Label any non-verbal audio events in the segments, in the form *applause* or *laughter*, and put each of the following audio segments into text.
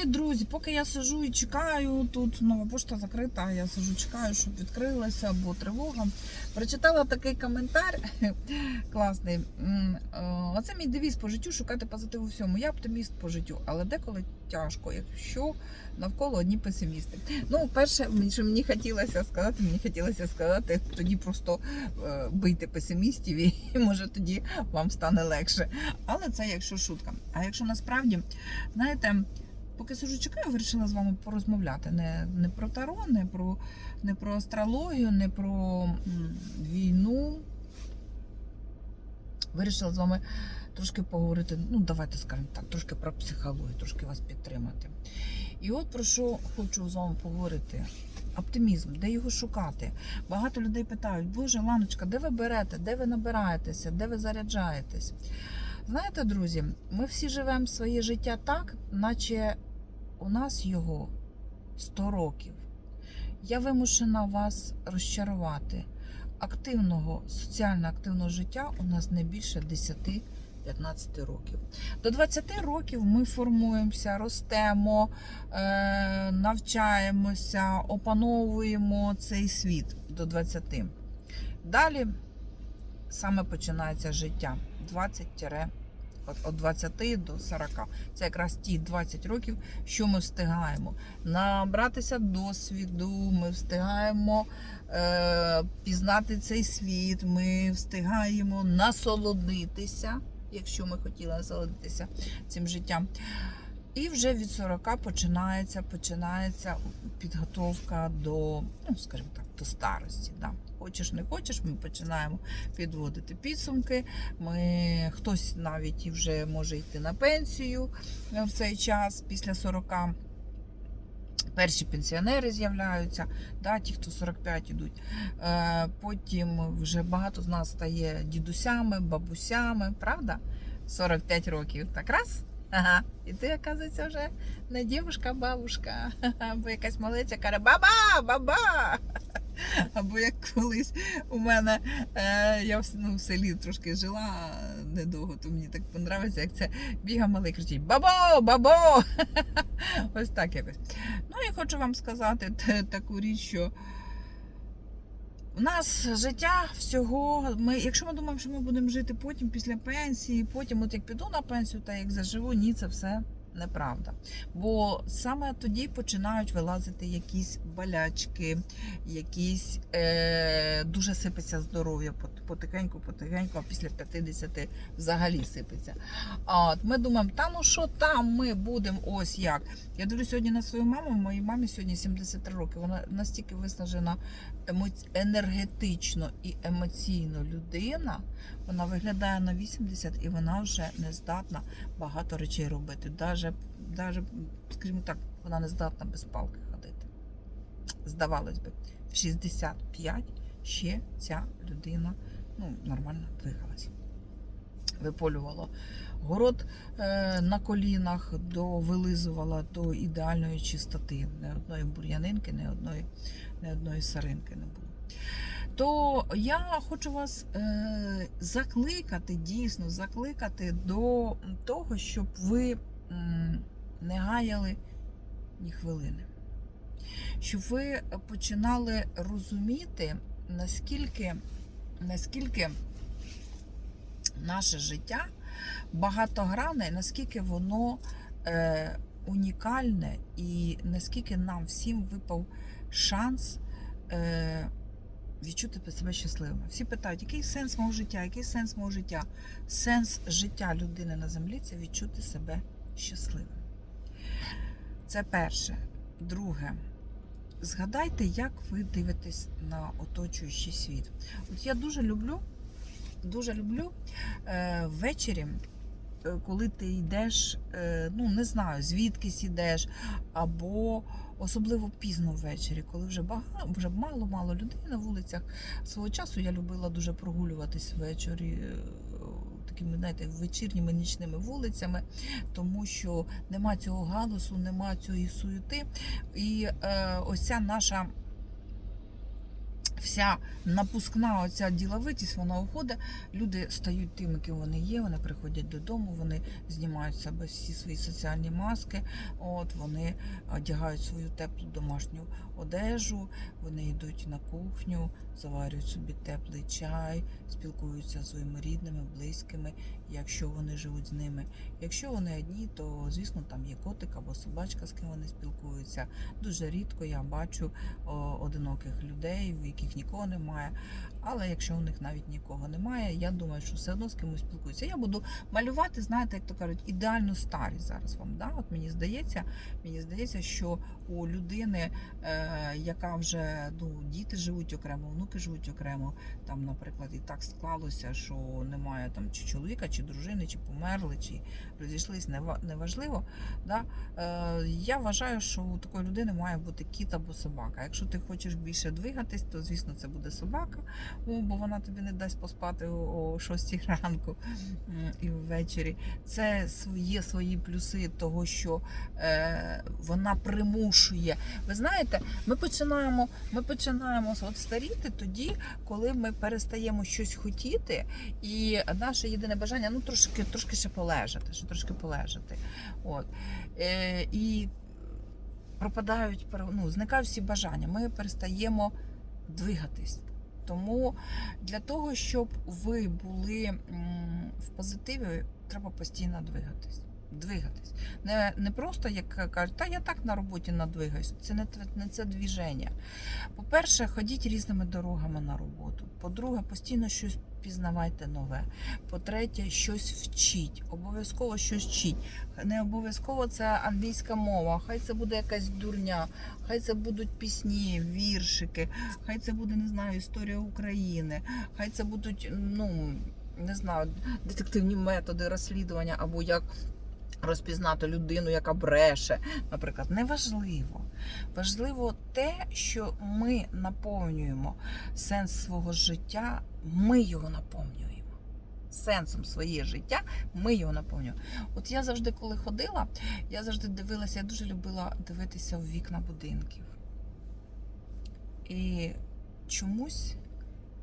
Привіт, друзі! Поки я сижу і чекаю, тут нова пошта закрита, я сижу, чекаю, щоб відкрилася, бо тривога. Прочитала такий коментар *laughs* класний. Е, Оце мій девіз по життю шукати позитив у всьому. Я оптиміст по життю, але деколи тяжко, якщо навколо одні песимісти. Ну, перше, що мені хотілося сказати, мені хотілося сказати, тоді просто е, бийте песимістів, і *laughs* може тоді вам стане легше. Але це якщо шутка. А якщо насправді, знаєте, поки сижу чекаю, вирішила з вами порозмовляти. Не, не про таро, не про, не про астрологію, не про війну. Вирішила з вами трошки поговорити, ну давайте скажемо так, трошки про психологію, трошки вас підтримати. І от про що хочу з вами поговорити. Оптимізм, де його шукати? Багато людей питають, Боже, Ланочка, де ви берете, де ви набираєтеся, де ви заряджаєтесь? Знаєте, друзі, ми всі живемо своє життя так, наче у нас його 100 років. Я вимушена вас розчарувати. Активного, соціально активного життя у нас не більше 10-15 років. До 20 років ми формуємося, ростемо, е, навчаємося, опановуємо цей світ до 20. Далі саме починається життя 20 від 20 до 40. Це якраз ті 20 років, що ми встигаємо набратися досвіду, ми встигаємо е, пізнати цей світ, ми встигаємо насолодитися, якщо ми хотіли насолодитися цим життям. І вже від 40 починається, починається підготовка до, ну, скажімо так, до старості. Да. Хочеш, не хочеш, ми починаємо підводити підсумки. Ми, хтось навіть вже може йти на пенсію е, в цей час після 40. Перші пенсіонери з'являються, да, ті, хто 45 ідуть. Е, потім вже багато з нас стає дідусями, бабусями, правда? 45 років. Так раз. Ага. І ти, оказується, вже не дівушка, бабушка, *laughs* або якась малиця каже баба, баба. Або як колись у мене е, я в, ну, в селі трошки жила недовго, то мені так подобається, як це бігав малий кричить Бабо, бабо! *laughs* Ось так якось. Ну і хочу вам сказати таку річ, що у нас життя всього. Ми, якщо ми думаємо, що ми будемо жити потім після пенсії, потім, от як піду на пенсію та як заживу, ні, це все неправда. Бо саме тоді починають вилазити якісь болячки, якісь е, дуже сипеться здоров'я потихеньку, потихеньку, а після 50 взагалі сипеться. А ми думаємо, та ну що там ми будемо ось як. Я дивлюсь сьогодні на свою маму. Моїй мамі сьогодні 73 роки. Вона настільки виснажена енергетично і емоційно людина. Вона виглядає на 80 і вона вже не здатна багато речей робити. Даже, даже, скажімо так, вона не здатна без палки ходити. Здавалось би, в 65 ще ця людина ну, нормально двигалась. Виполювала город е, на колінах, довилизувала до ідеальної чистоти. Не одної бур'янинки, не одної, не одної саринки не було. То я хочу вас е, закликати, дійсно закликати до того, щоб ви не гаяли ні хвилини. Щоб ви починали розуміти, наскільки, наскільки наше життя багатогранне, наскільки воно е, унікальне, і наскільки нам всім випав шанс е, відчути себе щасливими. Всі питають, який сенс мого життя, який сенс мого життя? Сенс життя людини на землі це відчути себе щасливим. Це перше. Друге. Згадайте, як ви дивитесь на оточуючий світ. От я дуже люблю, дуже люблю е, ввечері, е, коли ти йдеш, е, ну не знаю, звідкись йдеш, або особливо пізно ввечері, коли вже багато, вже мало-мало людей на вулицях. Свого часу я любила дуже прогулюватись ввечері. Такими, знаєте, вечірніми нічними вулицями, тому що нема цього галасу, нема цієї суєти. І е, ось ця наша вся напускна оця діловитість, вона уходить. Люди стають тими, ким вони є. Вони приходять додому, вони знімають себе всі свої соціальні маски. От вони одягають свою теплу домашню одежу, вони йдуть на кухню, заварюють собі теплий чай, спілкуються зі своїми рідними, близькими, якщо вони живуть з ними. Якщо вони одні, то звісно там є котик або собачка, з ким вони спілкуються. Дуже рідко я бачу одиноких людей, в яких нікого немає. Але якщо у них навіть нікого немає, я думаю, що все одно з кимось спілкуються. Я буду малювати, знаєте, як то кажуть, ідеальну старість зараз вам. Да? От мені здається, мені здається, що у людини, е, яка вже ну, діти живуть окремо, внуки живуть окремо. Там, наприклад, і так склалося, що немає там чи чоловіка, чи дружини, чи померли, чи розійшлись, неважливо. Да? Е, я вважаю, що у такої людини має бути кіт або собака. Якщо ти хочеш більше двигатись, то звісно це буде собака, бо вона тобі не дасть поспати о, о 6 *laughs* ранку і ввечері. Це є свої плюси того, що е, вона примушує. Ви знаєте, ми починаємо, ми починаємо от старіти тоді, коли ми перестаємо щось хотіти, і наше єдине бажання ну трошки, трошки ще полежати, ще трошки полежати. От. Е, і пропадають, ну, зникають всі бажання. Ми перестаємо двигатись. Тому для того, щоб ви були в позитиві, треба постійно двигатись. Двигатись. Не, не просто як кажуть, та я так на роботі надвигаюсь. Це не, не це двіження. По-перше, ходіть різними дорогами на роботу. По-друге, постійно щось пізнавайте нове. По-третє, щось вчіть. Обов'язково щось вчіть. Не обов'язково це англійська мова, хай це буде якась дурня, хай це будуть пісні, віршики, хай це буде, не знаю, історія України, хай це будуть, ну, не знаю, детективні методи розслідування або як розпізнати людину, яка бреше. Наприклад, неважливо. Важливо те, що ми наповнюємо сенс свого життя, ми його наповнюємо. Сенсом своє життя ми його наповнюємо. От я завжди, коли ходила, я завжди дивилася, я дуже любила дивитися в вікна будинків. І чомусь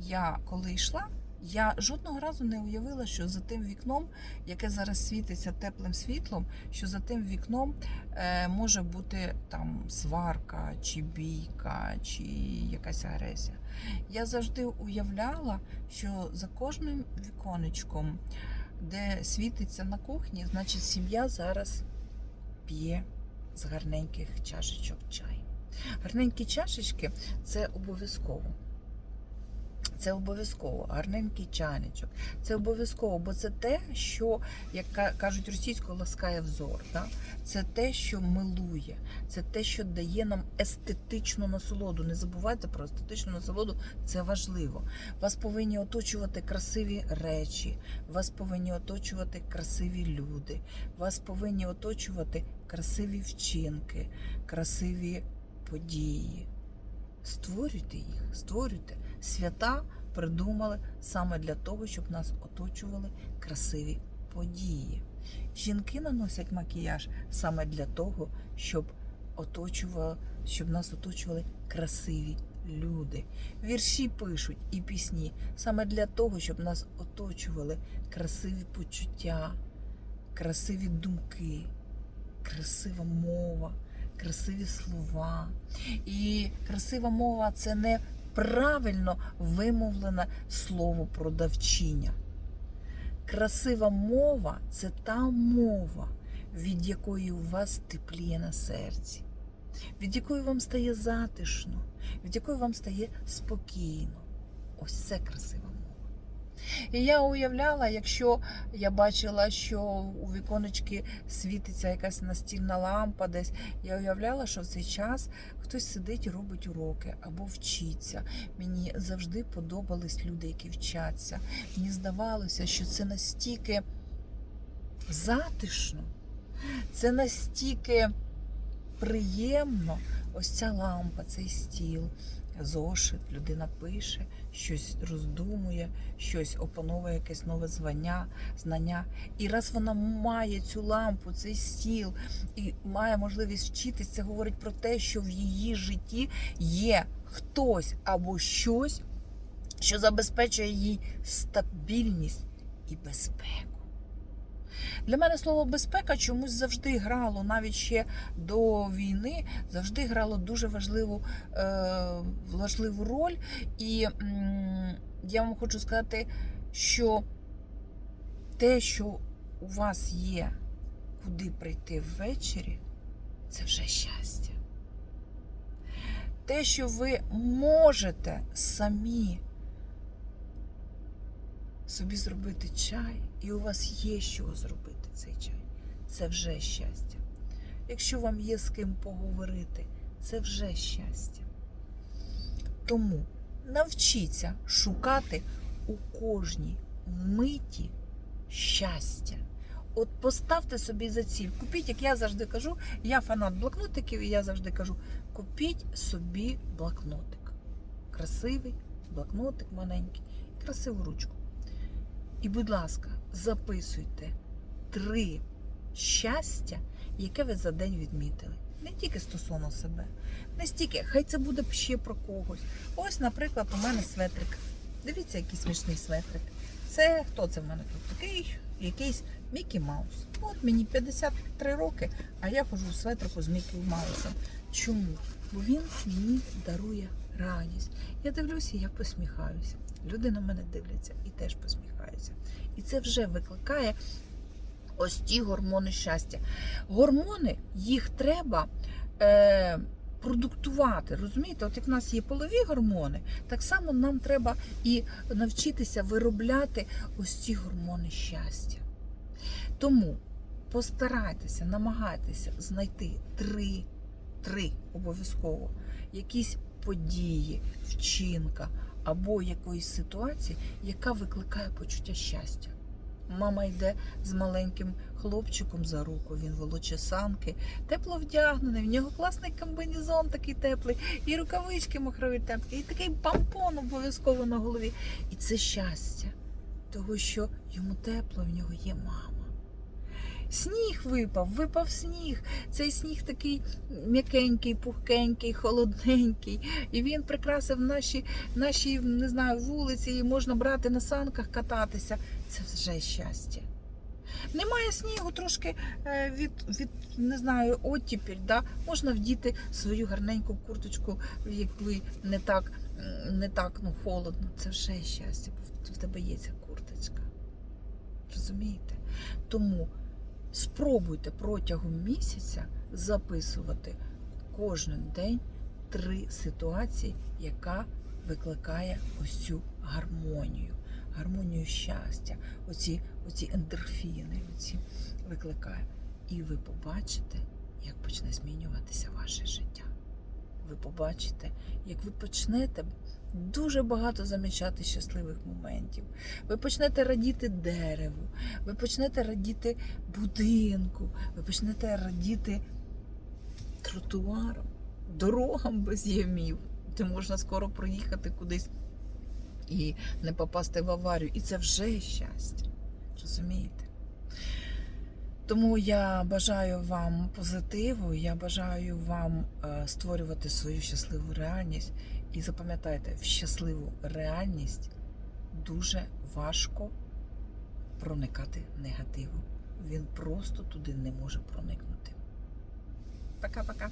я, коли йшла, я жодного разу не уявила, що за тим вікном, яке зараз світиться теплим світлом, що за тим вікном е, може бути там сварка, чи бійка, чи якась агресія. Я завжди уявляла, що за кожним віконечком, де світиться на кухні, значить сім'я зараз п'є з гарненьких чашечок чай. Гарненькі чашечки це обов'язково. Це обов'язково, гарненький чайничок. Це обов'язково, бо це те, що, як кажуть російською, ласкає взор. Да? Це те, що милує, це те, що дає нам естетичну насолоду. Не забувайте про естетичну насолоду, це важливо. Вас повинні оточувати красиві речі, вас повинні оточувати красиві люди, вас повинні оточувати красиві вчинки, красиві події. Створюйте їх, створюйте. Свята придумали саме для того, щоб нас оточували красиві події. Жінки наносять макіяж саме для того, щоб оточували, щоб нас оточували красиві люди. Вірші пишуть і пісні саме для того, щоб нас оточували красиві почуття, красиві думки, красива мова, красиві слова. І красива мова це не правильно вимовлене слово продавчиня. Красива мова це та мова, від якої у вас тепліє на серці, від якої вам стає затишно, від якої вам стає спокійно. Ось це красива. І я уявляла, якщо я бачила, що у віконечки світиться якась настільна лампа десь, я уявляла, що в цей час хтось сидить і робить уроки або вчиться. Мені завжди подобались люди, які вчаться. Мені здавалося, що це настільки затишно, це настільки приємно. Ось ця лампа, цей стіл, зошит, людина пише, щось роздумує, щось опановує якесь нове звання, знання. І раз вона має цю лампу, цей стіл і має можливість вчитись, це говорить про те, що в її житті є хтось або щось, що забезпечує їй стабільність і безпеку. Для мене слово безпека чомусь завжди грало, навіть ще до війни, завжди грало дуже важливу, е, важливу роль. І я вам хочу сказати, що те, що у вас є, куди прийти ввечері, це вже щастя. Те, що ви можете самі собі зробити чай, і у вас є чого зробити цей чай. Це вже щастя. Якщо вам є з ким поговорити, це вже щастя. Тому навчіться шукати у кожній миті щастя. От поставте собі за ціль. Купіть, як я завжди кажу, я фанат блокнотиків, і я завжди кажу: купіть собі блокнотик. Красивий блокнотик маленький, красиву ручку. І, будь ласка, записуйте три щастя, яке ви за день відмітили. Не тільки стосовно себе, не стільки, хай це буде ще про когось. Ось, наприклад, у мене светрик. Дивіться, який смішний светрик. Це хто це в мене тут? Такий якийсь Мікі Маус. От мені 53 роки, а я ходжу у светрику з Мікі Маусом. Чому? Бо він мені дарує радість. Я дивлюся, я посміхаюся. Люди на мене дивляться і теж посміхаються. І це вже викликає ось ті гормони щастя. Гормони, їх треба е, продуктувати. Розумієте, от як в нас є полові гормони, так само нам треба і навчитися виробляти ось ці гормони щастя. Тому постарайтеся, намагайтеся знайти три, три обов'язково якісь події, вчинка або якоїсь ситуації, яка викликає почуття щастя. Мама йде з маленьким хлопчиком за руку, він волоче санки, тепло вдягнений, в нього класний комбінезон такий теплий, і рукавички махрові теплі, і такий помпон обов'язково на голові. І це щастя, того, що йому тепло, в нього є мама. Сніг випав, випав сніг. Цей сніг такий м'якенький, пухкенький, холодненький. І він прикрасив наші, наші не знаю, вулиці, і можна брати на санках кататися. Це вже щастя. Немає снігу, трошки е, від, від не знаю, оттіпіль, да? можна вдіти свою гарненьку курточку, якби не так, не так ну, холодно. Це вже щастя, бо в тебе є ця курточка. Розумієте? Тому спробуйте протягом місяця записувати кожен день три ситуації, яка викликає ось цю гармонію, гармонію щастя, оці, оці ендорфіни, оці викликає. І ви побачите, як почне змінюватися ваше життя. Ви побачите, як ви почнете дуже багато замічати щасливих моментів. Ви почнете радіти дереву, ви почнете радіти будинку, ви почнете радіти тротуарам, дорогам без ямів, де можна скоро проїхати кудись і не попасти в аварію. І це вже щастя. Розумієте? Тому я бажаю вам позитиву, я бажаю вам е, створювати свою щасливу реальність. І запам'ятайте, в щасливу реальність дуже важко проникати негативу. Він просто туди не може проникнути. Пока-пока.